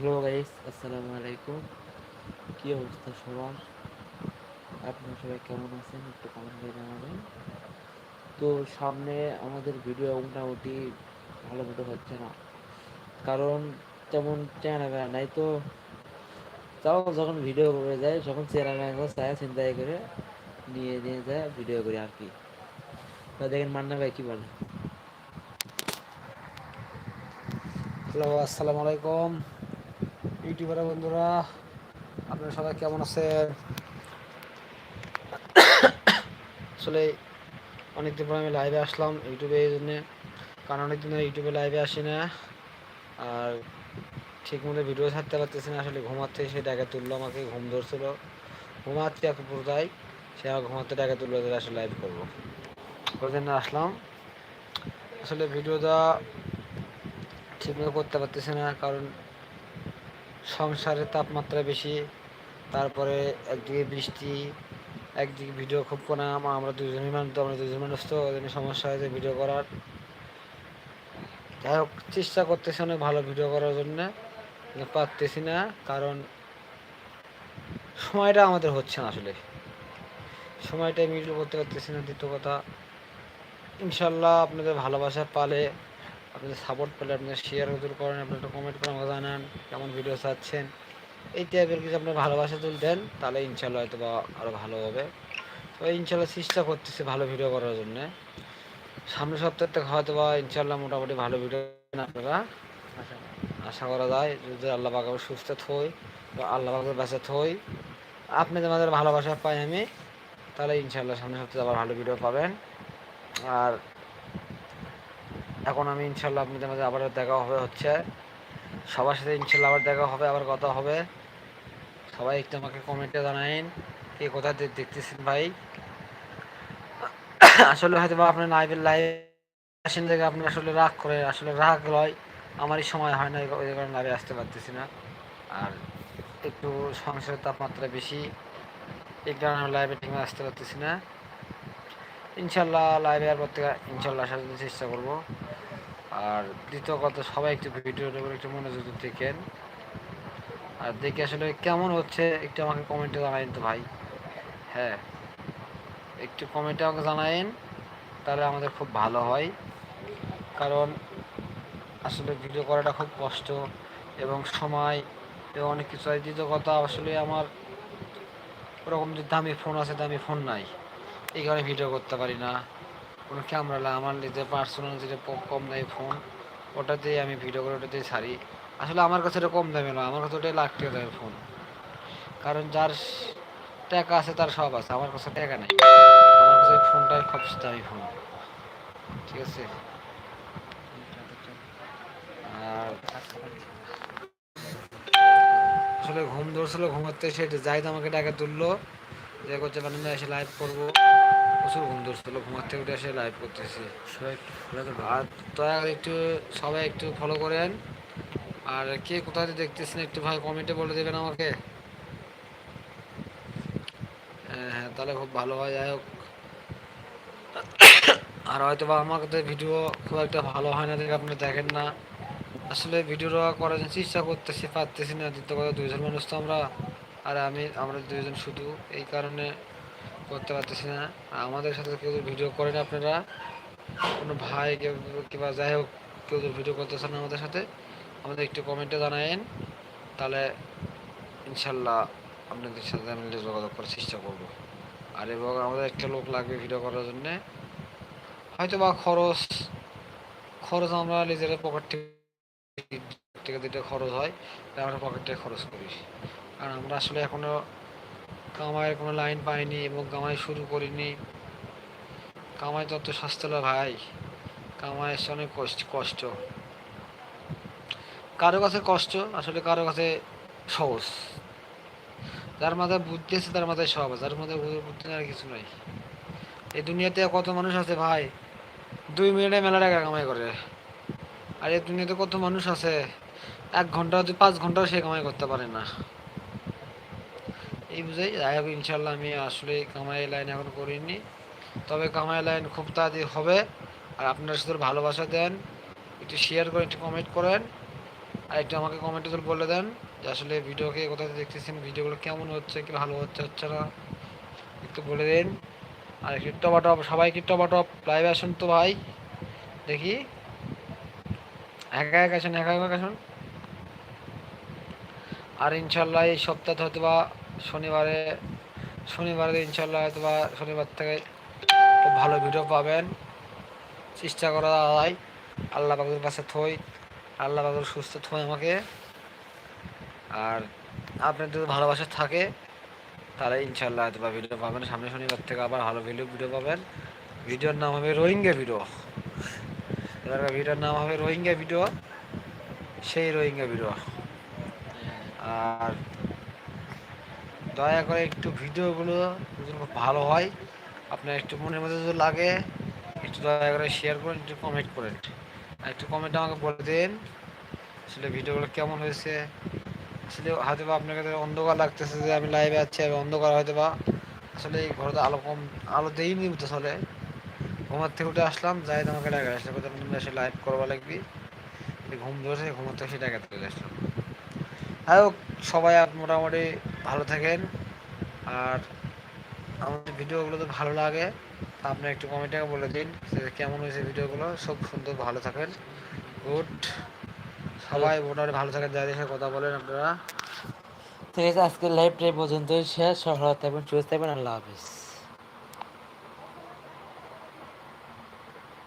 Hello guys আসসালামু আলাইকুম কি অবস্থা সবার? আপনারা সবাই কেমন আছেন? একটু কমেন্টে জানাবেন। তো সামনে আমাদের ভিডিও মোটামুটি ভালো মতো হচ্ছে না। কারণ তেমন চেহারা নাই তো। তাও যখন ভিডিও করে যায়, যখন চেহারা চায় চিন্তাই করে নিয়ে নিয়ে যায় ভিডিও করি আর কি। তো দেখেন, মান্না ভাই কি বলে? হ্যালো আসসালামু আলাইকুম। ইউটিউবার বন্ধুরা, আপনারা সবাই কেমন আছেন? আসলে অনেকদিন পর আমি লাইভে আসলাম ইউটিউবে এই জন্যে, কারণ অনেকদিন ইউটিউবে লাইভে আসি না। আর ঠিক মতো ভিডিও ছাড়তে পারতেছি না, আসলে ঘুমাতে সে ডাকে তুললো আমাকে, ঘুম ধরছিল। ঘুমাতে এক পুরোটাই, সে আমার ঘুমাতে ডাকে তুললো তাহলে আসলে লাইভ করব। ওই জন্য আসলাম? আসলে ভিডিওটা ঠিকমতো করতে পারতেছি না, কারণ সংসারের তাপমাত্রা বেশি, তারপরে একদিকে বৃষ্টি, একদিকে ভিডিও খুব কম আমরা দুজনই মানুষ তো আমরা দুজন মানুষ তো, ওই সমস্যা হয়েছে ভিডিও করার। যাই হোক, চেষ্টা করতেছি অনেক ভালো ভিডিও করার জন্য পারতেছি না, কারণ সময়টা আমাদের হচ্ছে না আসলে। সময়টা মিডল করতে পারতেছি না, দ্বিতীয় কথা, ইনশাল্লাহ আপনাদের ভালোবাসা পালে আপনাদের সাপোর্ট পেলে, আপনাদের শেয়ার হুজুর করেন, আপনার একটা কমেন্ট করে আমাকে জানান কেমন ভিডিও চাচ্ছেন। এই টাইপের কিছু আপনার ভালোবাসা তুলতেন তাহলে ইনশাল্লাহ হয়তো বা আরও ভালো হবে। তো ইনশাল্লাহ চেষ্টা করতেছি ভালো ভিডিও করার জন্যে। সামনের সপ্তাহ থেকে হয়তো বা ইনশাল্লাহ মোটামুটি ভালো ভিডিও আপনারা। আশা করা যায়, যদি আল্লাহ পাকে সুস্থ থই বা আল্লাহ পাকে বাঁচা থই আপনাদের মাঝে ভালোবাসা পাই আমি, তাহলে ইনশাল্লাহ সামনের সপ্তাহে আবার ভালো ভিডিও পাবেন। আর এখন আমি ইনশাল্লাহ আপনাদের মাঝে আবার দেখা হবে হচ্ছে। সবার সাথে ইনশাল্লাহ আবার দেখা হবে, আবার কথা হবে। সবাই একটু আমাকে কমেন্টে জানাইন, কে কোথা দেখতেছেন ভাই? আসলে হয়তো বা আপনার লাইভের লাইভ আসেন দেখে আপনি আসলে রাগ করে আসলে রাগ লয়। আমারই সময় হয় না, ওই কারণে লাইভে আসতে পারতেছি না। আর একটু সংসারের তাপমাত্রা বেশি, এই কারণে আমি লাইভে ঠিক আসতে পারতেছি না। ইনশাল্লাহ লাইভে আর পর থেকে ইনশাল্লাহ আসার চেষ্টা করব। আর দ্বিতীয় কথা, সবাই একটু ভিডিওর উপর একটু মনোযোগ দেখেন। আর দেখে আসলে কেমন হচ্ছে, একটু আমাকে কমেন্টে জানাইন তো ভাই। হ্যাঁ একটু কমেন্টে আমাকে জানাইন, তাহলে আমাদের খুব ভালো হয়। কারণ আসলে ভিডিও করাটা খুব কষ্ট এবং সময় এবং অনেক কিছু হয়। দ্বিতীয় কথা, আসলে আমার ওরকম যে দামি ফোন আছে, দামি ফোন নাই। এই কারণে ভিডিও করতে পারি না। কোনো ক্যামেরা আমার নিজের পার্সোনাল যেটা কম দামি ফোন ওটাতেই আমি ভিডিও করে ওটা ওটাতেই ছাড়ি। আসলে আমার কাছে এটা কম দামি নয়, আমার কাছে ওটাই লাখ টাকা দামের ফোন কারণ যার টাকা আছে তার সব আছে, আমার কাছে টাকা নেই। আমার কাছে ফোনটাই খুব দামি ফোন ঠিক আছে? আর আসলে ঘুম ধরছিল, ঘুমাতে সে যাই আমাকে ডাকে তুললো। যে করছে মানে এসে লাইভ করব। প্রচুর ঘুম ধরছিল ঘুমার থেকে উঠে এসে লাইভ করতেছি। সবাই একটু ফলো করবেন আর দয়া একটু সবাই একটু ফলো করেন। আর কে কোথায় দেখতেছেন একটু ভাই কমেন্টে বলে দেবেন আমাকে। হ্যাঁ হ্যাঁ তাহলে খুব ভালো হয় যাই হোক। আর হয়তো বা আমার কাছে ভিডিও খুব একটা ভালো হয় না দেখে আপনি দেখেন না। আসলে ভিডিওটা করার জন্য চেষ্টা করতেছি পারতেছি না। দ্বিতীয় কথা দুইজন মানুষ তো আমরা আর আমি আমরা দুজন শুধু। এই কারণে করতে পারতেছি না। আর আমাদের সাথে কেউ যদি ভিডিও করেন আপনারা, কোনো ভাই কেউ কিংবা যাই হোক, কেউ যদি ভিডিও করতেছেন আমাদের সাথে, আমাদের একটু কমেন্টে জানায়েন। তাহলে ইনশাল্লাহ আপনাদের সাথে আমি যোগাযোগ করার চেষ্টা করব। আর এবং আমাদের একটা লোক লাগবে ভিডিও করার জন্যে। হয়তো বা খরচ খরচ আমরা নিজের পকেট থেকে যেটা খরচ হয় তা আমরা পকেট থেকে খরচ করি। কারণ আমরা আসলে এখনও কামাইয়ের কোনো লাইন পাইনি এবং কামাই শুরু করিনি। কামাই তত না ভাই। কামাই এসে অনেক কষ্ট কষ্ট। কারও কাছে কষ্ট, আসলে কারও কাছে সহজ। যার মাথায় বুদ্ধি আছে, তার মাথায় সব যার মাথায় বুদ্ধি আর কিছু নাই। এই দুনিয়াতে কত মানুষ আছে, ভাই? দুই মিনিটে মেলা টাকা কামাই করে। আর এই দুনিয়াতে কত মানুষ আছে? এক ঘণ্টা পাঁচ ঘন্টাও সে কামাই করতে পারে না। এই বুঝাই যাই হোক ইনশাল্লাহ আমি আসলে কামাই লাইন এখন করিনি। তবে কামাই লাইন খুব তাড়াতাড়ি হবে। আর আপনারা শুধু ভালোবাসা দেন, একটু শেয়ার করেন, একটু কমেন্ট করেন। আর একটু আমাকে কমেন্টে তো বলে দেন যে আসলে ভিডিওকে কোথায় দেখতেছেন ভিডিওগুলো কেমন হচ্ছে, কি ভালো হচ্ছে হচ্ছে না একটু বলে দিন। আর একটু টপাটপ সবাই কি টপাটপ লাইভে আসুন তো ভাই। দেখি। একা একা আসুন, একা একা আসুন। আর ইনশাল্লাহ এই সপ্তাহে হয়তো বা শনিবারে শনিবারে ইনশাল্লাহ হয়তো বা শনিবার থেকে খুব ভালো ভিডিও পাবেন। চেষ্টা করা হয়। আল্লাহ পাকের কাছে থই। আল্লাহ পাকের সুস্থ থই আমাকে। আর আপনার যদি ভালোবাসা থাকে, তাহলে ইনশাল্লাহ হয়তো বা ভিডিও পাবেন। সামনে শনিবার থেকে আবার ভালো ভিডিও ভিডিও পাবেন। ভিডিওর নাম হবে রোহিঙ্গা ভিডিও এবার ভিডিওর নাম হবে রোহিঙ্গা ভিডিও সেই রোহিঙ্গা ভিডিও আর দয়া করে একটু ভিডিওগুলো যদি ভালো হয়, আপনার একটু মনের মধ্যে যদি লাগে, একটু দয়া করে শেয়ার করেন, একটু কমেন্ট করেন। আর একটু কমেন্ট আমাকে বলে দিন, আসলে ভিডিওগুলো কেমন হয়েছে। আসলে হয়তো বা আপনার কাছে অন্ধকার লাগতেছে যে আমি লাইভে আছি আমি অন্ধকার হয়তো বা আসলে এই ঘরে আলো কম, আলো দেইনি তো আসলে ঘুমার থেকে উঠে আসলাম, যাই তোমাকে ডাকে আসলে তুমি এসে লাইভ করবা লাগবি? ঘুম ধরেছে ঘুমার থেকে ডাকে চলে আসলাম। যাই হোক, সবাই মোটামুটি ভালো থাকেন। আর আমাদের ভিডিওগুলো তো ভালো লাগে আপনি একটু কমেন্টে বলে দিন যে কেমন হয়েছে ভিডিওগুলো। সব সুন্দর ভালো থাকেন। গুড। সবাই মোটামুটি ভালো থাকেন যাদের দেখে কথা বলেন আপনারা। ঠিক আছে আজকের লাইভ পর্যন্ত পর্যন্তই। শেষ সহ থাকবেন সুস্থ থাকবেন আল্লাহ হাফিজ।